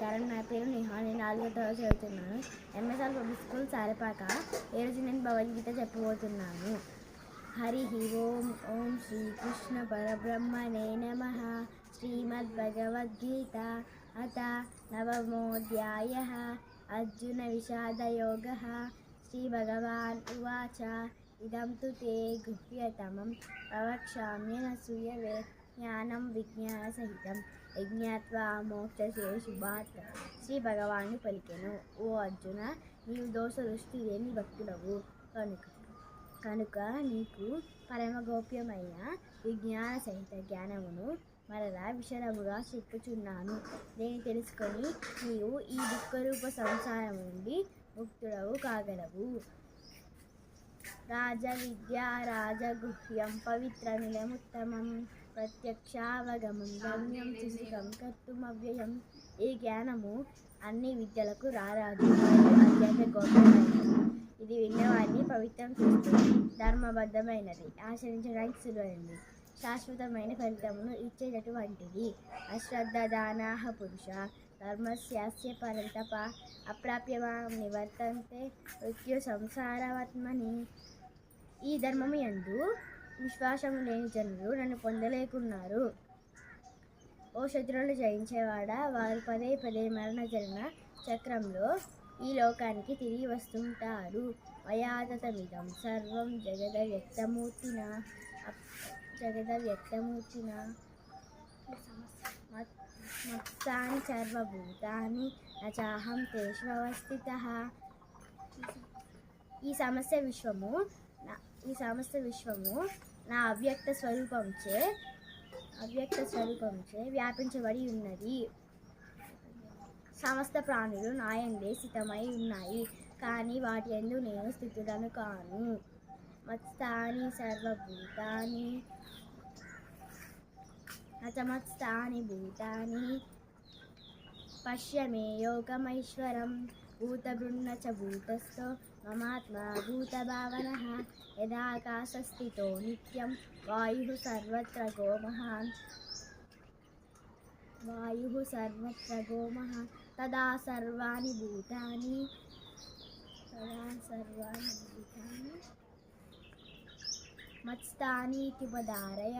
నమస్కారం. నా పేరు నిహా. నేను నాలుగో తరగతి చదువుతున్నాను. MSR public school Sarapaka. ఈరోజు నేను భగవద్గీత చెప్పబోతున్నాను? హరి ఓం ఓం శ్రీకృష్ణ పరబ్రహ్మణే నమ. శ్రీమద్భగవద్గీత అత నవమోధ్యాయ. అర్జున విషాదయోగ. శ్రీభగవాన్ ఉవాచ. ఇదం తు తే గుహ్యతమం. ప్రవక్ష్యామ్యన సూయవే. జ్ఞానం విజ్ఞాన సహితం యజ్ఞాత్వా మోక్షసే శుభాత్ శ్రీ భగవాను పలికెను ఓ అర్జున నీవు దోష దృష్టి లేని భక్తులవు కనుక కనుక నీకు పరమగోప్యమైన విజ్ఞాన సహిత జ్ఞానమును మరలా విషదముగా చెప్పుచున్నాను। దీన్ని తెలుసుకొని నీవు ఈ దుఃఖరూప సంసారం నుండి ముక్తుడవు కాగలవు। రాజ విద్యా రాజగుహ్యం పవిత్రమిలముత్తమం ప్రత్యక్షావగమం గమ్యం సుసుఖం కర్తుమవ్యయం ఈ జ్ఞానము అన్ని విద్యలకు రారాదు. మరియు అత్యంత గొప్పమైనది ఇది విన్నవాడిని పవిత్రం చేస్తుంది. ధర్మబద్ధమైనది. ఆచరించడానికి సులువైనది శాశ్వతమైన ఫలితమును ఇచ్చేటటువంటిది అశ్రద్ధ దానాహ పురుష. ధర్మస్యాస్య పరంతప. అప్రాప్యమా నివర్తంతే. మృత్యు సంసారవత్మని ఈ ధర్మము యందు విశ్వాసం లేని జనులు నన్ను పొందలేకున్నారు. ఓ శత్రువులు జయించేవాడా? వారు పదే పదే మరణ జరిగిన చక్రంలో ఈ లోకానికి తిరిగి వస్తుంటారు. మయాతమిదం సర్వం జగద వ్యక్తమూర్తిన అప్- జగద వ్యక్తమూర్తిన మత్తాని సర్వభూతాని నచాహం తేష్వస్థిత ఈ సమస్య విశ్వము ఈ సమస్త విశ్వము నా అవ్యక్త స్వరూపంచే అవ్యక్త స్వరూపంచే వ్యాపించబడి ఉన్నది. సమస్త ప్రాణులు నాయందే స్థితమై ఉన్నాయి. కానీ వాటి ఎందు నేను స్థితులను కాను. మత్స్థాని సర్వభూతాని అచమత్స్థాని భూతాని పశ్యమే యోగమైశ్వరం భూతబృన్న చ భూతస్థో మమాత్మా భూతభావన యదాకాశస్థితో నిత్యం వాయు సర్వత్ర గోమహాన్ వాయు సర్వత్ర గోమః తదా సర్వాణి భూతాని తదా సర్వాణి భూతాని మత్స్థానీతి పదారయ